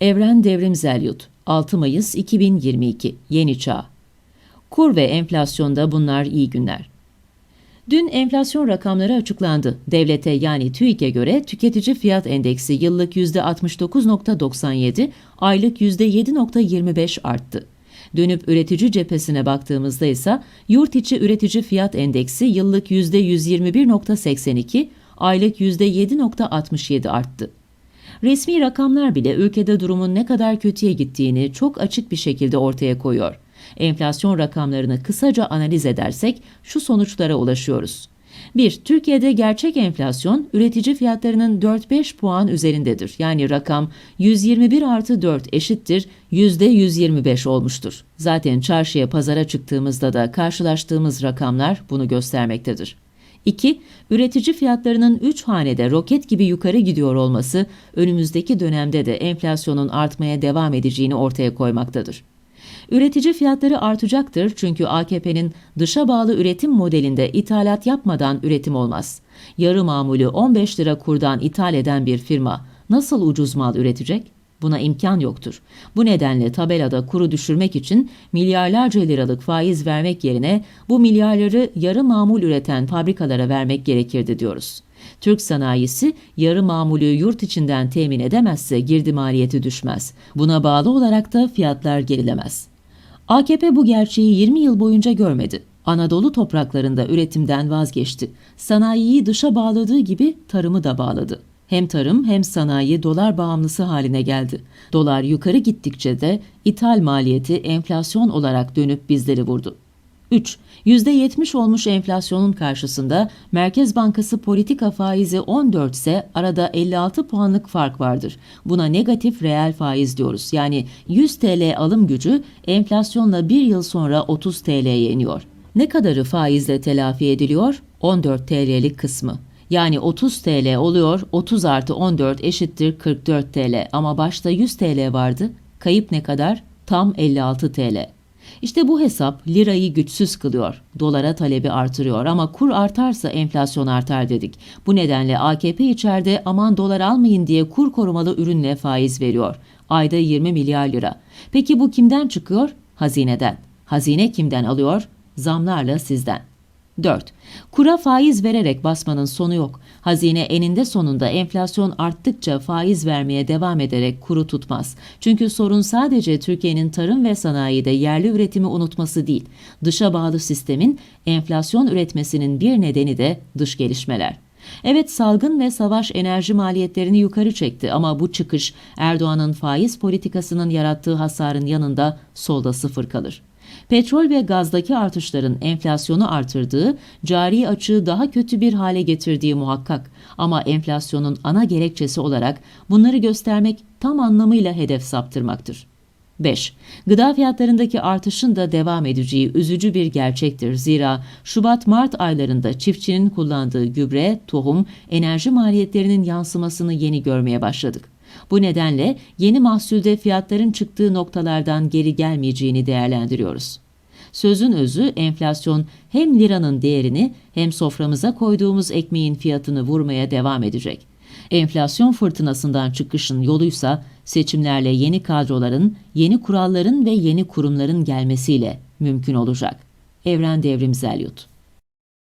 Evren Devrim Zelyut 6 Mayıs 2022 Yeni Çağ Kur ve enflasyonda bunlar iyi günler. Dün enflasyon rakamları açıklandı. Devlete yani TÜİK'e göre tüketici fiyat endeksi yıllık %69.97, aylık %7.25 arttı. Dönüp üretici cephesine baktığımızda ise yurt içi üretici fiyat endeksi yıllık %121.82, aylık %7.67 arttı. Resmi rakamlar bile ülkede durumun ne kadar kötüye gittiğini çok açık bir şekilde ortaya koyuyor. Enflasyon rakamlarını kısaca analiz edersek şu sonuçlara ulaşıyoruz. 1. Türkiye'de gerçek enflasyon üretici fiyatlarının 4-5 puan üzerindedir. Yani rakam 121 artı 4 eşittir %125 olmuştur. Zaten çarşıya pazara çıktığımızda da karşılaştığımız rakamlar bunu göstermektedir. 2. Üretici fiyatlarının 3 hanede roket gibi yukarı gidiyor olması önümüzdeki dönemde de enflasyonun artmaya devam edeceğini ortaya koymaktadır. Üretici fiyatları artacaktır çünkü AKP'nin dışa bağlı üretim modelinde ithalat yapmadan üretim olmaz. Yarı mamulü 15 lira kurdan ithal eden bir firma nasıl ucuz mal üretecek? Buna imkan yoktur. Bu nedenle tabelada kuru düşürmek için milyarlarca liralık faiz vermek yerine bu milyarları yarı mamul üreten fabrikalara vermek gerekirdi diyoruz. Türk sanayisi yarı mamulü yurt içinden temin edemezse girdi maliyeti düşmez. Buna bağlı olarak da fiyatlar gerilemez. AKP bu gerçeği 20 yıl boyunca görmedi. Anadolu topraklarında üretimden vazgeçti. Sanayiyi dışa bağladığı gibi tarımı da bağladı. Hem tarım hem sanayi dolar bağımlısı haline geldi. Dolar yukarı gittikçe de ithal maliyeti enflasyon olarak dönüp bizleri vurdu. 3. %70 olmuş enflasyonun karşısında Merkez Bankası politika faizi 14 ise arada 56 puanlık fark vardır. Buna negatif reel faiz diyoruz. Yani 100 TL alım gücü enflasyonla bir yıl sonra 30 TL'ye iniyor. Ne kadarı faizle telafi ediliyor? 14 TL'lik kısmı. Yani 30 TL oluyor, 30 artı 14 eşittir 44 TL ama başta 100 TL vardı. Kayıp ne kadar? Tam 56 TL. İşte bu hesap lirayı güçsüz kılıyor. Dolara talebi artırıyor ama kur artarsa enflasyon artar dedik. Bu nedenle AKP içeride aman dolar almayın diye kur korumalı ürünle faiz veriyor. Ayda 20 milyar lira. Peki bu kimden çıkıyor? Hazineden. Hazine kimden alıyor? Zamlarla sizden. 4. Kura faiz vererek basmanın sonu yok. Hazine eninde sonunda enflasyon arttıkça faiz vermeye devam ederek kuru tutmaz. Çünkü sorun sadece Türkiye'nin tarım ve sanayide yerli üretimi unutması değil. Dışa bağlı sistemin enflasyon üretmesinin bir nedeni de dış gelişmeler. Evet salgın ve savaş enerji maliyetlerini yukarı çekti ama bu çıkış Erdoğan'ın faiz politikasının yarattığı hasarın yanında solda sıfır kalır. Petrol ve gazdaki artışların enflasyonu artırdığı, cari açığı daha kötü bir hale getirdiği muhakkak. Ama enflasyonun ana gerekçesi olarak bunları göstermek tam anlamıyla hedef saptırmaktır. 5. Gıda fiyatlarındaki artışın da devam edeceği üzücü bir gerçektir. Zira Şubat-Mart aylarında çiftçinin kullandığı gübre, tohum, enerji maliyetlerinin yansımasını yeni görmeye başladık. Bu nedenle yeni mahsulde fiyatların çıktığı noktalardan geri gelmeyeceğini değerlendiriyoruz. Sözün özü enflasyon hem liranın değerini hem soframıza koyduğumuz ekmeğin fiyatını vurmaya devam edecek. Enflasyon fırtınasından çıkışın yoluysa seçimlerle yeni kadroların, yeni kuralların ve yeni kurumların gelmesiyle mümkün olacak. Evren Devrim Zelyut